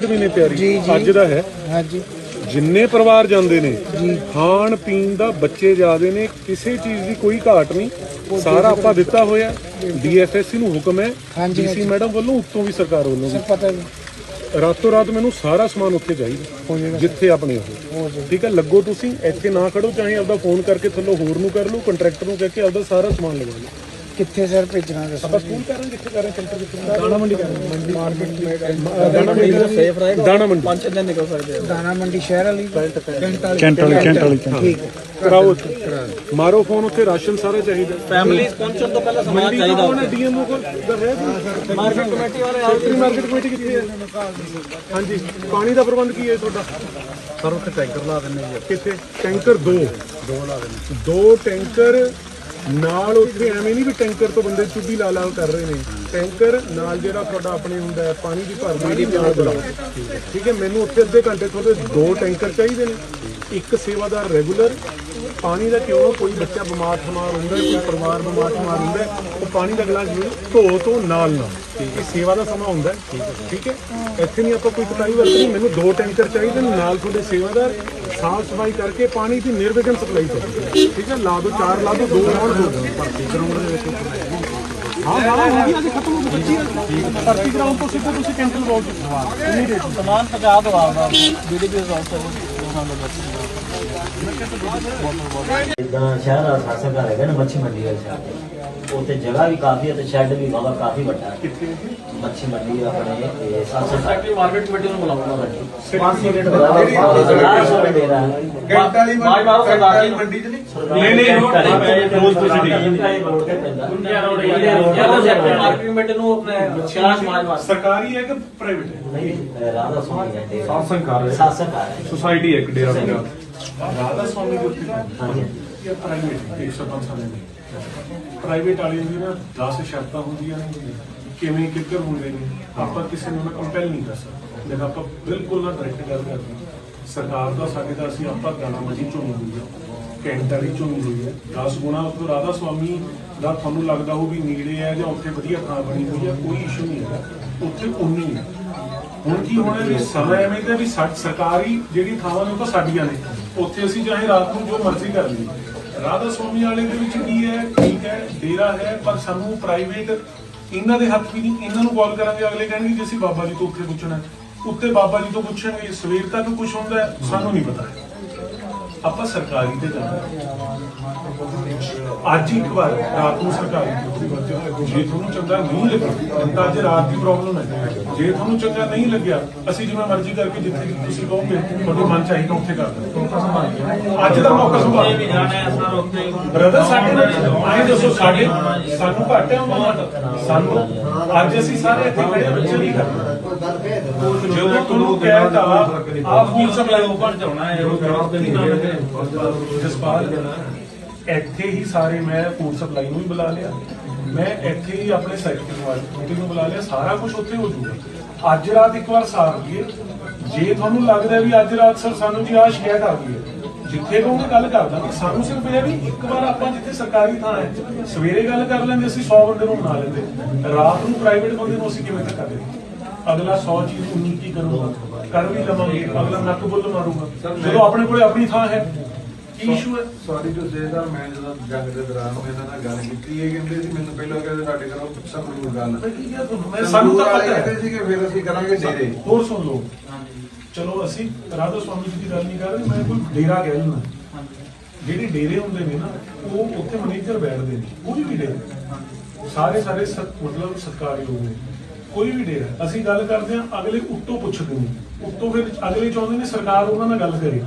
ਵੀ ਨੇ ਤਿਆਰੀ। ਅੱਜ ਦਾ ਹੈ। ਹਾਂਜੀ। ਜਿੰਨੇ ਪਰਿਵਾਰ ਜਾਂਦੇ ਨੇ ਖਾਣ ਪੀਣ ਦਾ ਬੱਚੇ ਜਾਦੇ ਨੇ ਕਿਸੇ ਚੀਜ਼ ਦੀ ਕੋਈ ਘਾਟ ਨਹੀਂ। ਸਾਰਾ ਆਪਾਂ ਦਿੱਤਾ ਹੋਇਆ। ਡੀਐਫਐਸਸੀ ਨੂੰ ਹੁਕਮ ਹੈ। ਡੀਸੀ ਮੈਡਮ ਵੱਲੋਂ ਉੱਤੋਂ ਵੀ ਸਰਕਾਰ ਵੱਲੋਂ ਵੀ। ਪਤਾ ਨਹੀਂ ਰਾਤੋਂ ਰਾਤ ਮੈਨੂੰ ਸਾਰਾ ਸਮਾਨ ਉੱਥੇ ਚਾਹੀਦਾ ਜਿੱਥੇ ਆਪਣੇ ਹੋ ਠੀਕ ਹੈ ਲੱਗੋ ਤੁਸੀਂ ਇੱਥੇ ਨਾ ਖੜੋ ਚਾਹੇ ਆਪਦਾ ਫੋਨ ਕਰਕੇ ਥੱਲੋਂ ਹੋਰ ਨੂੰ ਕਰ ਲਓ ਕੰਟਰੈਕਟਰ ਨੂੰ ਕਹਿ ਕੇ ਆਪਦਾ ਸਾਰਾ ਸਮਾਨ ਲਗਾ ਲਓ। ਕਿੱਥੇ ਸਰ ਭੇਜਣਾ ਦੱਸੋ ਆਪਾਂ ਸਕੂਲ ਕਰਾਂਗੇ ਕਿੱਥੇ ਕਰਾਂਗੇ ਸੈਂਟਰ ਕਿੱਥੇ ਦਾਣਾ ਮੰਡੀ ਕਰਾਂਗੇ ਮੰਡੀ। ਮਾਰਕੀਟ ਦਾਣਾ ਮੰਡੀ ਸੇਫ ਰਹੇਗਾ। ਦਾਣਾ ਮੰਡੀ। ਪੰਜ ਦਿਨ ਨਿਕਲ ਸਕਦੇ ਆ। ਦਾਣਾ ਮੰਡੀ ਸ਼ਹਿਰ ਵਾਲੀ? ਕੈਂਟ ਵਾਲੀ। ਕੈਂਟ ਵਾਲੀ ਠੀਕ ਹੈ। ਕਰਾਓ। ਮਾਰੋ ਫੋਨ ਉੱਥੇ ਰਾਸ਼ਨ ਸਾਰਾ ਚਾਹੀਦਾ। ਫੈਮਿਲੀਜ਼ ਪਹੁੰਚਣ ਤੋਂ ਪਹਿਲਾਂ ਸਮਾਨ ਚਾਹੀਦਾ ਕੋਲ ਡੀਐਮਓ ਕੋਲ ਹੈ ਮਾਰਕੀਟ ਕਮੇਟੀ ਵਾਲੇ ਸੈਕਟਰੀ ਮਾਰਕੀਟ ਕਮੇਟੀ ਕਿੱਥੇ ਹੈ? ਹਾਂਜੀ ਪਾਣੀ ਦਾ ਪ੍ਰਬੰਧ ਕੀ ਹੈ ਤੁਹਾਡਾ? ਸਰ ਉੱਥੇ ਟੈਂਕਰ ਲਾ ਦਿੰਦੇ ਜੀ। ਕਿੱਥੇ? ਟੈਂਕਰ ਦੋ। ਦੋ ਲਾ ਦੇਣੇ ਦੋ ਟੈਂਕਰ ਨਾਲ ਉੱਥੇ ਐਵੇਂ ਨਹੀਂ ਵੀ ਟੈਂਕਰ ਤੋਂ ਬੰਦੇ ਚੁੱਭੀ ਲਾ ਲਾ ਕਰ ਰਹੇ ਨੇ। ਟੈਂਕਰ ਨਾਲ ਜਿਹੜਾ ਤੁਹਾਡਾ ਆਪਣੇ ਹੁੰਦਾ ਹੈ, ਪਾਣੀ ਦੀ ਭਰਦੀ ਨਾਲ ਬੁਲਾਓ ਠੀਕ ਹੈ, ਮੈਨੂੰ ਉੱਥੇ ਅੱਧੇ ਘੰਟੇ ਤੁਹਾਡੇ ਦੋ ਟੈਂਕਰ ਚਾਹੀਦੇ ਨੇ। ਇੱਕ ਸੇਵਾਦਾਰ ਰੈਗੂਲਰ ਪਾਣੀ ਦਾ ਕਿਉਂ ਕੋਈ ਬੱਚਾ ਬਿਮਾਰ ਠਮਾਰ ਹੁੰਦਾ ਹੈ, ਕੋਈ ਪਰਿਵਾਰ ਬਿਮਾਰ ਠਮਾਰ ਹੁੰਦਾ ਹੈ, ਉਹ ਪਾਣੀ ਦਾ ਗਲਾਸ ਜ਼ਰੂਰ ਧੋ ਤੋਂ ਨਾਲ ਨਾਲ ਇਹ ਸੇਵਾ ਦਾ ਸਮਾਂ ਹੁੰਦਾ ਹੈ। ਠੀਕ ਹੈ। ਇੱਥੇ ਨਹੀਂ ਆਪਾਂ ਕੋਈ ਕਟਾਈ ਵਰਤਣੀ ਮੈਨੂੰ ਦੋ ਟੈਂਕਰ ਚਾਹੀਦੇ ਨੇ ਨਾਲ ਤੁਹਾਡੇ ਸੇਵਾਦਾਰ ਸਾਫ਼ ਸਫ਼ਾਈ ਕਰਕੇ ਪਾਣੀ ਦੀ ਨਿਰਵਿਘਨ ਸਪਲਾਈ ਹੈ। ਠੀਕ ਹੈ? ਲਾ ਦੋ ਚਾਰ ਲਾ ਦੋ ਦੋ ਲਾਉਣ ਦੋ ਭਰਤੀ ਗਰਾਊਂਡ ਦੇ ਵਿੱਚ ਹਾਂ ਹਾਂ ਹੋ ਗਈ ਅੱਜ ਖਤਮ ਹੋ ਗਈ ਬੱਚੀ। ਭਰਤੀ ਗਰਾਊਂਡ ਤੋਂ ਸਿੱਧਾ ਤੁਸੀਂ ਕੈਂਟਲ ਬਾਲ ਸਮਾਨ ਪਹੁੰਚਾ ਦੋ ਆਪਦਾ ਬੀਡੀਪੀ ਆਫਸਰ ਜਿੱਦਾਂ ਸ਼ਹਿਰ ਦਾ ਸਾਸਾ ਘਰ ਹੈਗਾ ਨਾ ਮੱਛੀ ਮੰਡੀ ਵਾਲੇ ਸ਼ਹਿਰ ਉੱਥੇ ਜਗ੍ਹਾ ਵੀ ਕਾਫੀ ਹੈ ਤੇ ਸ਼ੈੱਡ ਵੀ ਬਾਬਾ ਕਾਫੀ ਵੱਡਾ ਹੈ। ਮੱਛੀ ਮੰਡੀ ਆਪਣੇ ਇਹ ਸਾਸਾ ਸੈਕਟਰੀ ਮਾਰਕੀਟ ਕਮੇਟੀ ਨੂੰ ਬੁਲਾਉਣਾ ਪੰਜ ਵਾਲੀ ਬਾਜ ਮਾਰੋ ਸਰਦਾਰ ਜੀ ਮੰਡੀ ਚ ਨਹੀਂ? ਨਹੀਂ ਰੋਜ਼ ਤੁਸੀਂ ਰੋਡ ਤੇ ਪੈਂਦਾ। ਮਾਰਕੀਟ ਕਮੇਟੀ ਨੂੰ ਆਪਣੇ ਸ਼ਾਹ ਸਮਾਜ ਵਾਸਤੇ ਸਰਕਾਰੀ ਹੈ ਕਿ ਪ੍ਰਾਈਵੇਟ ਹੈ? ਨਹੀਂ ਰਾਧਾ ਸਵਾਮੀ ਘੰਟੇ ਸਾਸਨ ਕਰ ਸਾਸਾ ਘਰ ਹੈ। ਸੁਸਾਇਟੀ ਹੈ ਇੱਕ ਡੇਰਾ ਬਣਾ ਰਾਧਾ ਸਵਾਮੀ ਦੇ ਉੱਤੇ ਹਾਂਜੀ। ਇਹ ਪ੍ਰਾਈਵੇਟ 105 ਸਾਲਾਂ ਦੀ ਪ੍ਰਾਈਵੇਟ ਵਾਲੇ ਦੀ ਨਾ 10 ਸ਼ਰਤਾਂ ਹੁੰਦੀਆਂ ਨੇ। ਕਿਵੇਂ ਕਿੱਧਰ ਹੁੰਦੇ ਨੇ, ਆਪਾਂ ਕਿਸੇ ਨੂੰ ਕੰਪੈਲ ਨਹੀਂ ਕਰ ਸਕਦੇ। ਲੇਕਿਨ ਆਪਾਂ ਬਿਲਕੁਲ ਨਾ ਡਾਇਰੈਕਟ ਗੱਲ ਕਰਦੇ ਸਰਕਾਰ ਦਾ ਸਾਡੇ ਦਾ ਅਸੀਂ ਆਪਾਂ ਗਾਣਾ ਮੰਡੀ ਚੁਣੀ ਹੋਈ ਹੈ ਕੈਂਟ ਵਾਲੀ ਚੁਣੀ ਹੋਈ ਹੈ 10 ਗੁਣਾ ਉੱਪਰ ਰਾਧਾ ਸਵਾਮੀ ਦਾ ਤੁਹਾਨੂੰ ਲੱਗਦਾ ਹੋ ਵੀ ਨੇੜੇ ਹੈ ਜਾਂ ਉੱਥੇ ਵਧੀਆ ਥਾਂ ਬਣੀ ਹੋਈ ਹੈ ਕੋਈ ਇਸ਼ੂ ਨਹੀਂ ਹੈ ਉੱਥੇ ਉਨੀ ਹੈ ਹੁਣ ਕੀ ਹੋਣਾ ਵੀ ਸਮਾਂ ਐਵੇਂ ਦਾ ਵੀ ਸਾ- ਸਰਕਾਰੀ ਜਿਹੜੀ ਥਾਵਾਂ ਨੇ ਉਹ ਤਾਂ ਸਾਡੀਆਂ ਨੇ। ਉੱਥੇ ਅਸੀਂ ਚਾਹੇ ਰਾਤ ਨੂੰ ਜੋ ਮਰਜ਼ੀ ਕਰ ਲਈਏ। ਰਾਧਾ ਸਵਾਮੀ ਵਾਲੇ ਦੇ ਵਿੱਚ ਕੀ ਹੈ ਠੀਕ ਹੈ, ਡੇਰਾ ਹੈ, ਪਰ ਸਾਨੂੰ ਪ੍ਰਾਈਵੇਟ ਇਹਨਾਂ ਦੇ ਹੱਥ ਵੀ ਨਹੀਂ, ਇਹਨਾਂ ਨੂੰ ਕਾਲ ਕਰਾਂਗੇ, ਅਗਲੇ ਕਹਿਣਗੇ ਜੀ ਅਸੀਂ ਬਾਬਾ ਜੀ ਤੋਂ ਉੱਥੇ ਪੁੱਛਣਾ ਹੈ। ਉੱਤੇ ਬਾਬਾ ਜੀ ਤੋਂ ਪੁੱਛਣਗੇ, ਸਵੇਰ ਤੱਕ ਕੁਝ ਹੁੰਦਾ ਸਾਨੂੰ ਨਹੀਂ ਪਤਾ ਹੈ ਆਪਾਂ ਸਰਕਾਰੀ ਤੇ ਜਾਣਾ ਅੱਜ ਇੱਕ ਵਾਰ ਰਾਤ ਨੂੰ ਸਰਕਾਰੀ ਡਿਊਟੀ ਵਰਤਿਓ ਜੇ ਤੁਹਾਨੂੰ ਚੰਗਾ ਨਹੀਂ ਲੱਗਿਆ ਤਾਂ ਅੱਜ ਰਾਤ ਦੀ ਪ੍ਰੋਬਲਮ ਹੈ। ਜੇ ਤੁਹਾਨੂੰ ਚੰਗਾ ਨਹੀਂ ਲੱਗਿਆ ਅਸੀਂ ਜਿਵੇਂ ਮਰਜ਼ੀ ਕਰਕੇ ਜਿੱਥੇ ਤੁਸੀਂ ਕਹੋਗੇ ਤੁਹਾਡੇ ਮਨ ਚਾਹੀਦਾ ਉੱਥੇ ਕਰ ਦਿਓ। ਅੱਜ ਦਾ ਮੌਕਾ ਸੰਭਾਲੋ ਵੀ ਜਾਣਾ ਹੈ ਸਰ ਉੱਥੇ ਬ੍ਰਦਰ ਸਾਡੇ ਨਾਲ ਆਏ ਦੱਸੋ ਸਾਡੇ ਸਾਨੂੰ ਘੱਟ ਹੈ ਉਹਨਾਂ ਦਾ ਸਾਨੂੰ? ਅੱਜ ਅਸੀਂ ਸਾਰੇ ਇੱਥੇ ਖੜੇ ਹਾਂ, ਬੱਚੇ ਨਹੀਂ ਕਰਦੇ ਜਦੋਂ ਤੁਹਾਨੂੰ ਕਹਿਤਾ ਆ ਫੂਡ ਸਪਲਾਈ ਓਪਨ ਚਾਉਣਾ ਹੈ। ਜਸਪਾਲ ਇੱਥੇ ਹੀ ਸਾਰੇ ਮੈਂ ਫੂਡ ਸਪਲਾਈ ਨੂੰ ਵੀ ਬੁਲਾ ਲਿਆ। ਮੈਂ ਇੱਥੇ ਹੀ ਆਪਣੇ ਸੈਕਟਰੀ ਵਾਲੀ ਨੂੰ ਬੁਲਾ ਲਿਆ। ਸਾਰਾ ਕੁਝ ਉੱਥੇ ਹੋ ਜਾਊਗਾ। ਅੱਜ ਰਾਤ ਇੱਕ ਵਾਰ ਸਾਰ ਲਈਏ। ਜੇ ਤੁਹਾਨੂੰ ਲੱਗਦਾ ਵੀ ਅੱਜ ਰਾਤ ਸਰ ਸਾਨੂੰ ਜੀ ਆ ਸ਼ਿਕਾਇਤ ਆ ਗਈ ਹੈ ਜਿੱਥੇ ਕਹੋਗੇ ਗੱਲ ਕਰ ਦਾਂਗੇ ਸਾਨੂੰ ਸਿਰਫ ਇਹ ਹੈ ਵੀ ਇੱਕ ਵਾਰ ਆਪਾਂ ਜਿੱਥੇ ਸਰਕਾਰੀ ਥਾਂ ਹੈ ਸਵੇਰੇ ਗੱਲ ਕਰ ਲੈਂਦੇ ਅਸੀਂ 100 ਬੰਦੇ ਨੂੰ ਬਣਾ ਲੈਂਦੇ। ਰਾਤ ਨੂੰ ਪ੍ਰਾਈਵੇਟ ਬੰਦੇ ਨੂੰ ਅਸੀਂ ਕਿਵੇਂ ਧੱਕਾ ਦੇਵਾਂਗੇ ਅਗਲਾ 100 ਚੀਜ਼ ਉਨੀ ਕੀ ਕਰੂਗਾ? ਕਰ ਵੀ ਲਵਾਂਗੇ ਅਗਲਾ ਨੱਕ ਬੁੱਲ ਮਾਰੂਗਾ। ਜਦੋਂ ਆਪਣੇ ਕੋਲੇ ਆਪਣੀ ਥਾਂ ਹੈ ਕੀ ਇਸ਼ੂ ਹੈ? ਸੌਰੀ ਟੂ ਸੇ ਦਾ ਮੈਂ ਜਦੋਂ ਜੰਗ ਦੇ ਦੌਰਾਨ ਮੈਂ ਇਹਨਾਂ ਨਾਲ ਗੱਲ ਕੀਤੀ ਇਹ ਕਹਿੰਦੇ ਸੀ ਮੈਨੂੰ ਪਹਿਲਾਂ ਕਹਿੰਦੇ ਤੁਹਾਡੇ ਘਰੋਂ ਸੰਗਰੂਰ ਗੱਲ ਮੈਂ ਕੀ ਕਿਹਾ ਤੁਹਾਨੂੰ? ਮੈਂ ਸਾਨੂੰ ਤਾਂ ਪਤਾ ਹੈ। ਸੀ ਕਿ ਫਿਰ ਅਸੀਂ ਕਰਾਂਗੇ ਡੇਰੇ। ਹੋਰ ਸੁਣ ਲਓ। ਚਲੋ ਅਸੀਂ ਰਾਧਾ ਸਵਾਮੀ ਜੀ ਦੀ ਗੱਲ ਨਹੀਂ ਕਰ ਰਹੇ ਮੈਂ ਕੋਈ ਡੇਰਾ ਕਹਿ ਲੈਣਾ ਜਿਹੜੇ ਡੇਰੇ ਹੁੰਦੇ ਨੇ ਨਾ ਉਹ ਉੱਥੇ ਮੈਨੇਜਰ ਬੈਠਦੇ ਨੇ ਕੋਈ ਵੀ ਡੇਰਾ। ਸਾਰੇ ਸਾਰੇ ਸਤ- ਮਤਲਬ ਸਰਕਾਰੀ ਲੋਕ ਨੇ ਕੋਈ ਵੀ ਡੇਰਾ, ਅਸੀਂ ਗੱਲ ਕਰਦੇ ਹਾਂ ਅਗਲੇ ਉੱਤੋਂ ਪੁੱਛਦੇ ਨੇ। ਉੱਤੋਂ ਫਿਰ ਅਗਲੇ ਚਾਹੁੰਦੇ ਨੇ ਸਰਕਾਰ ਉਹਨਾਂ ਨਾਲ ਗੱਲ ਕਰੇ।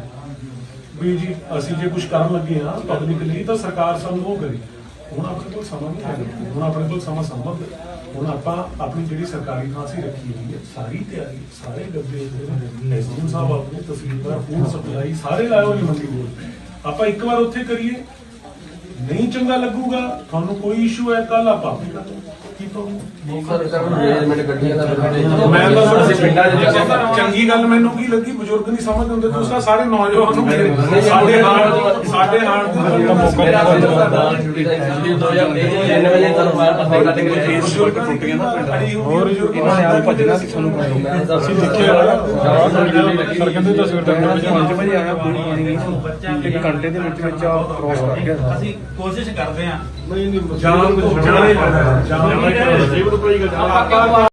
ਵੀ ਜੀ, ਅਸੀਂ ਜੇ ਕੁਝ ਕਰਨ ਲੱਗੇ ਆ ਪਬਲਿਕ ਲਈ ਤਾਂ ਸਰਕਾਰ ਸਾਨੂੰ ਉਹ ਕਰੇ। ਹੁਣ ਆਪਣੇ ਕੋਲ ਸਮਾਂ ਨਹੀਂ ਹੈ ਹੁਣ ਆਪਣੇ ਕੋਲ ਸਮਾਂ ਸੰਭਵ ਹੁਣ ਆਪਾਂ ਆਪਣੀ ਜਿਹੜੀ ਸਰਕਾਰੀ ਥਾਂ ਰੱਖੀ ਹੋਈ ਹੈ, ਸਾਰੀ ਤਿਆਰੀ, ਸਾਰੇ ਗੱਦੇ ਐਸਡੀਐਮ ਸਾਹਿਬ ਆਪਣੇ ਤਹਿਸੀਲਦਾਰ ਫੂਡ ਸਪਲਾਈ ਸਾਰੇ ਲਾਏ ਹੋਏ ਮੰਡੀ ਕੋਲ। ਆਪਾਂ ਇੱਕ ਵਾਰ ਉੱਥੇ ਕਰੀਏ। ਨਹੀਂ ਚੰਗਾ ਲੱਗੂਗਾ, ਤੁਹਾਨੂੰ ਕੋਈ ਇਸ਼ੂ ਹੈ ਕੱਲ ਆਪਾਂ ਮੈਂ ਤਾਂ ਪਿੰਡਾਂ ਚੰਗੀ ਗੱਲ ਮੈਨੂੰ ਕੀ ਲੱਗੀ ਬਜ਼ੁਰਗ ਨਹੀਂ ਸਮਝਦੇ ਹੁੰਦੇ ਤੁਸੀਂ ਤਾਂ ਸਾਰੇ ਨੌਜਵਾਨ ਨੂੰ ਸਾਡੇ ਹਾਲ ਸਾਡੇ ਹਾਲ ਦੀ ਮੇਰਾ ਡਿਊਟੀ ਦਾ ਇੰਟਰਵਿਊ 2003 ਵਜੇ ਤੁਹਾਨੂੰ ਮੈਂ ਪਤਾ ਕੱਟ ਕੇ ਫੇਸ ਬਜ਼ੁਰਗ ਟੁੱਟ ਗਏ ਨਾ ਹੋਰ ਬਜ਼ੁਰਗ ਇਹਨਾਂ ਨੇ ਆਪ ਭੱਜਣਾ ਸੀ ਤੁਹਾਨੂੰ ਮੈਂ ਤਾਂ ਅਸੀਂ ਦੇਖਿਆ ਹੋਇਆ ਸਰ ਕਹਿੰਦੇ ਤਾਂ ਸਵੇਰ ਤੱਕ 5 ਵਜੇ ਆਇਆ ਪੂਰੀ ਇੱਕ ਘੰਟੇ ਦੇ ਵਿੱਚ ਵਿੱਚ ਕ੍ਰੋਸ ਕਰ ਗਿਆ ਅਸੀਂ ਕੋਸ਼ਿਸ਼ ਕਰਦੇ ਹਾਂ ਜਾਨ ਜਾਨ ਜਾਨ Iya, iya, iya, iya.